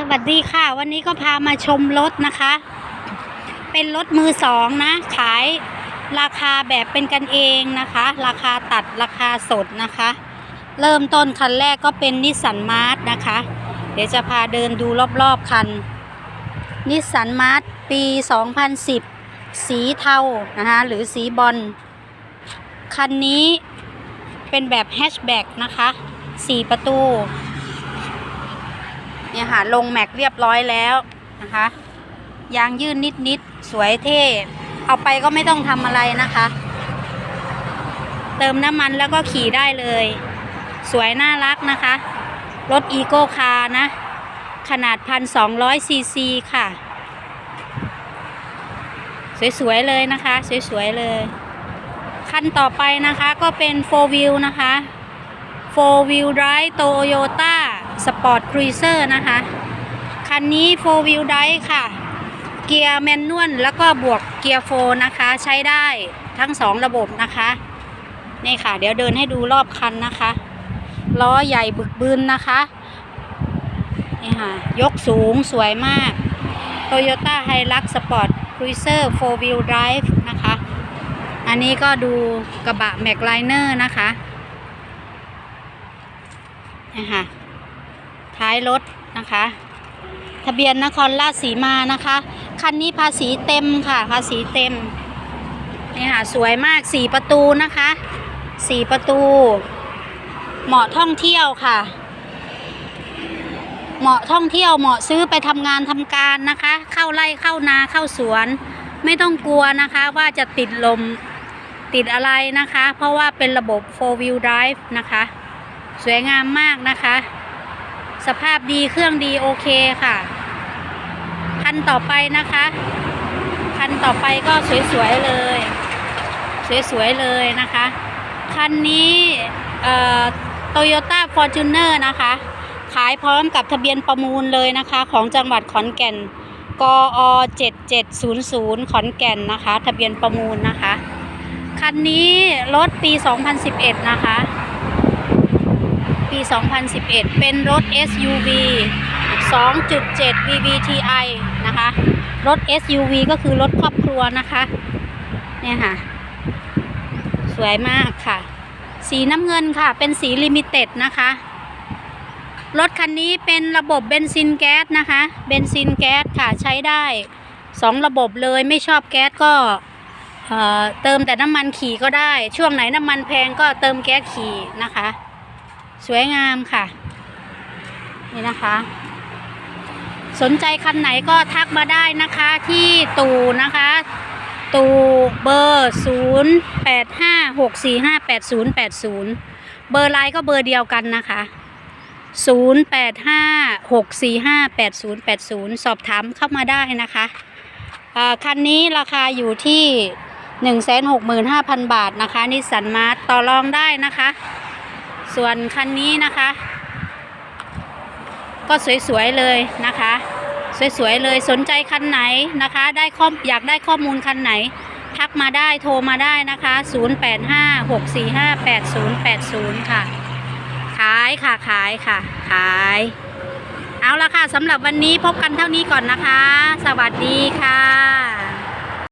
สวัสดีค่ะ วันนี้ก็พามาชมรถนะคะ เป็นรถมือสองนะ ขายราคาแบบเป็นกันเองนะคะ ราคาตัดราคาสดนะคะ เริ่มต้นคันแรกก็เป็นนิสสันมาร์ทนะคะ เดี๋ยวจะพาเดินดูรอบๆคันนิสสันมาร์ทปี 2010 สีเทานะคะหรือสีบอลคันนี้เป็นแบบแฮชแบ็กนะคะ 4 ประตู เนี่ยค่ะลงแม็กเรียบร้อยแล้วนะคะ ยางยื่นนิดนิดๆสวยเท่ เอาไปก็ไม่ต้องทำอะไรนะคะ เติมน้ำมันแล้วก็ขี่ได้เลย สวยน่ารักนะคะ รถอีโก้คาร์นะ ขนาดพันสองร้อยซีซีค่ะ สวยๆเลยนะคะ สวยๆเลย คันต่อไปนะคะก็เป็น 4 wheel นะคะ 4 wheel drive Toyota Sport Cruiser นะคะ คันนี้ 4 wheel drive ค่ะ เกียร์แมนนวลแล้วก็บวกเกียร์โฟนะคะ ใช้ได้ทั้งสองระบบนะคะ นี่ค่ะ เดี๋ยวเดินให้ดูรอบคันนะคะ ล้อใหญ่บึกบึนนะคะ นี่ค่ะ ยกสูงสวยมาก Toyota Hilux Sport Cruiser 4 wheel drive นะคะ อันนี้ก็ดูกระบะ m a c l i n e r นะคะนี่ค่ะ ท้ายรถนะคะ ทะเบียนนครราชสีมานะคะ คันนี้ภาษีเต็มค่ะ ภาษีเต็มนี่ค่ะสวยมากสี่ประตูนะคะสี่ประตู เหมาะท่องเที่ยวค่ะ เหมาะท่องเที่ยวเหมาะซื้อไปทำงานทำการนะคะ เข้าไร่เข้านาเข้าสวน ไม่ต้องกลัวนะคะว่าจะติดลมติดอะไรนะคะ เพราะว่าเป็นระบบ4 wheel drive นะคะ สวยงามมากนะคะ สภาพดีเครื่องดีโอเคค่ะ คันต่อไปนะคะ คันต่อไปก็สวยๆเลย สวยๆเลยนะคะ คันนี้โตโยต้าฟอร์จูเนอร์นะคะ ขายพร้อมกับทะเบียนประมูลเลยนะคะ ของจังหวัดขอนแก่นกอ7700 ขอนแก่นนะคะ ทะเบียนประมูลนะคะ คันนี้รถปี 2011 นะคะ ปี 2011 เป็นรถ SUV 2.7 VVTi นะคะ รถ SUV ก็คือรถครอบครัวนะคะ เนี่ยค่ะ สวยมากค่ะ สีน้ำเงินค่ะ เป็นสีลิมิเต็ดนะคะ รถคันนี้เป็นระบบเบนซินแก๊สนะคะ เบนซินแก๊สค่ะใช้ได้สองระบบเลยไม่ชอบแก๊สก็เอ่อเติมแต่น้ำมันขี่ก็ได้ ช่วงไหนน้ำมันแพงก็เติมแก๊สขี่นะคะ สวยงามค่ะ นี่นะคะ สนใจคันไหนก็ทักมาได้นะคะที่ตูนะคะ ตูเบอร์ 0 8 5 6 4 5 8 0 8 0 เบอร์ไลน์ก็เบอร์เดียวกันนะคะ0 8 5 6 4 5 8 0 8 0 สอบถามเข้ามาได้นะคะ คันนี้ราคาอยู่ที่ 165,000 บาทนะคะนิสสันมาร์ต่อรองได้นะคะ ส่วนคันนี้นะคะ ก็สวยๆเลยนะคะ สวยๆเลยสนใจคันไหนนะคะ ได้ข้ออยากได้ข้อมูลคันไหน ทักมาได้โทรมาได้นะคะ 0856458080 ค่ะ ขายค่ะขายค่ะ ขาย เอาละค่ะสำหรับวันนี้พบกันเท่านี้ก่อนนะคะ สวัสดีค่ะ